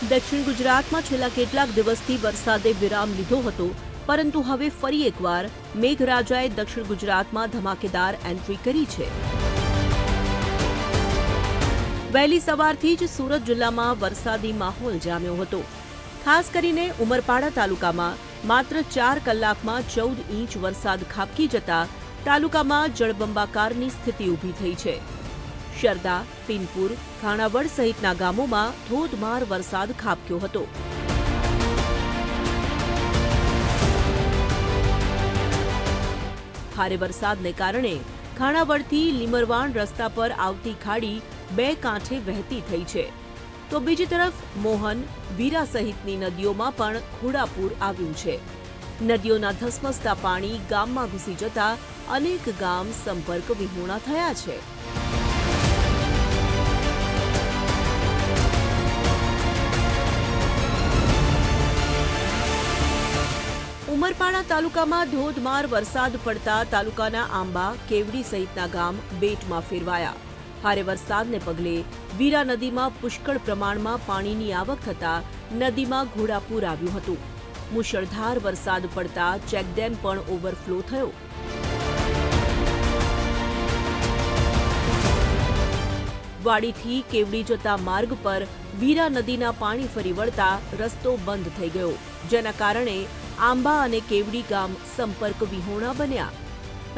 દક્ષિણ ગુજરાતમાં છેલ્લા કેટલાક દિવસથી વરસાદે વિરામ લીધો હતો, પરંતુ હવે ફરી એકવાર મેઘરાજાએ દક્ષિણ ગુજરાતમાં ધમાકેદાર એન્ટ્રી કરી છે. વહેલી સવારથી જ સુરત જિલ્લામાં વરસાદી માહોલ જામ્યો હતો. ખાસ કરીને ઉમરપાડા તાલુકામાં માત્ર ચાર કલાકમાં ચૌદ ઇંચ વરસાદ ખાબકી જતા તાલુકામાં જળબંબાકારની સ્થિતિ ઊભી થઈ છે. શરદા, પિનપુર, ખાણાવડ સહિતના ગામોમાં ધોધમાર વરસાદ ખાબક્યો હતો. ભારે વરસાદને કારણે ખાણાવડથી લીમરવાણ રસ્તા પર આવતી ખાડી બે કાંઠે વહેતી થઈ છે. તો બીજી તરફ મોહન, વીરા સહિતની નદીઓમાં પણ ઘોડાપૂર આવ્યું છે. નદીઓના ધસમસતા પાણી ગામમાં ઘૂસી જતા અનેક ગામ સંપર્ક વિહોણા થયા છે. ઉમરપાડા તાલુકામાં ધોધમાર વરસાદ પડતા તાલુકાના આંબા, કેવડી સહિતના ગામ બેટમાં ફેરવાયા. ભારે વરસાદને પગલે વીરા નદીમાં પુષ્કળ પ્રમાણમાં પાણીની આવક થતા નદીમાં ઘોડાપૂર આવ્યું હતું. મુશળધાર વરસાદ પડતા ચેકડેમ પણ ઓવરફ્લો થયો. વાડીથી કેવડી જતા માર્ગ પર વીરા નદીના પાણી ફરી વળતા રસ્તો બંધ થઈ ગયો, જેના કારણે આંબા અને કેવડી ગામ સંપર્ક વિહોણા બન્યા.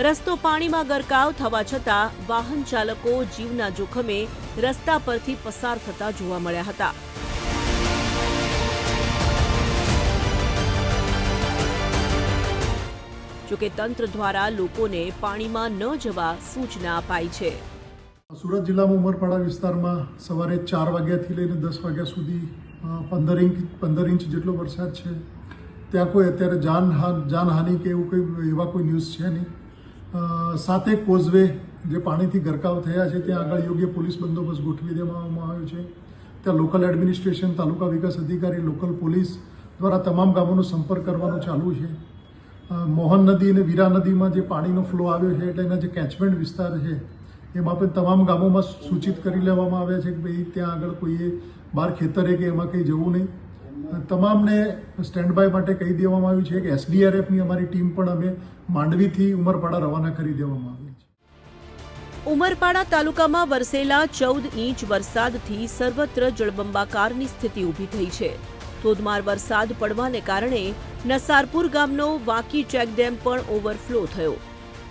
રસ્તો પાણીમાં ગરકાવ થવા છતાં વાહન ચાલકો જીવના જોખમે રસ્તા પરથી પસાર થતા જોવા મળ્યા હતા. જોકે તંત્ર દ્વારા લોકોને પાણીમાં ન જવા સૂચના અપાઈ છે. સુરત જિલ્લામાં ઉમરપાડા વિસ્તારમાં સવારે ચાર વાગ્યાથી લઈને દસ વાગ્યા સુધી પંદર ઇંચ પંદર ઇંચ જેટલો વરસાદ છે. ત્યાં કોઈ અત્યારે જાનહાન જાનહાનિ કે એવું કોઈ એવા કોઈ ન્યૂઝ છે નહીં. સાથે કોઝવે જે પાણીથી ગરકાવ થયા છે, ત્યાં આગળ યોગ્ય પોલીસ બંદોબસ્ત ગોઠવી દેવામાં આવ્યો છે. ત્યાં લોકલ એડમિનિસ્ટ્રેશન તાલુકા વિકાસ અધિકારી લોકલ પોલીસ દ્વારા તમામ ગામોનો સંપર્ક કરવાનું ચાલુ છે. મોહન નદી અને વીરા નદીમાં જે પાણીનો ફ્લો આવ્યો છે એટલે એના જે કેચમેન્ટ વિસ્તાર છે એમાં પણ તમામ ગામોમાં સૂચિત કરી લેવામાં આવ્યા છે કે ભાઈ ત્યાં આગળ કોઈએ બહાર ખેતરે કે એમાં કંઈ જવું નહીં. તમામને સ્ટેન્ડ બાય માટે કહી દેવામાં આવ્યું છે કે એસડીઆરએફની અમારી ટીમ પણ અમે માંડવીથી ઉમરપાડા રવાના કરી દેવામાં આવી છે. ઉમરપાડા તાલુકામાં વરસેલા ચૌદ ઇંચ વરસાદથી સર્વત્ર જળબંબાકારની સ્થિતિ ઊભી થઈ છે. ધોધમાર વરસાદ પડવાને કારણે નસારપુર ગામનો વાંકી ચેકડેમ પણ ઓવરફ્લો થયો.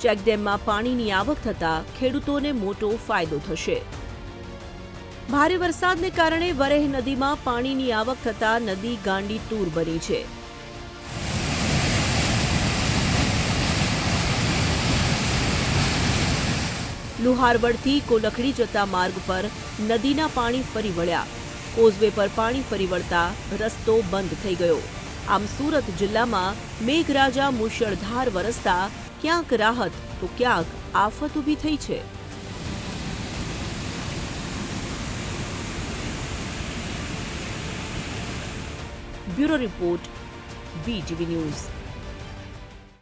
ચેકડેમમાં પાણીની આવક થતાં ખેડૂતોને મોટો ફાયદો થશે. ભારે વરસાદને કારણે વરેહ નદીમાં પાણીની આવક થતા નદી ગાંડી તૂર બની છે. લુહારવડથી કોલખડી જતા માર્ગ પર નદીના પાણી ફરી વળ્યા. કોઝવે પર પાણી ફરી વળતા રસ્તો બંધ થઈ ગયો. આમ સુરત જિલ્લામાં મેઘરાજા મુશળધાર વરસતા ક્યાંક રાહત તો ક્યાંક આફત ઊભી થઈ છે. Bureau Report, BTV News.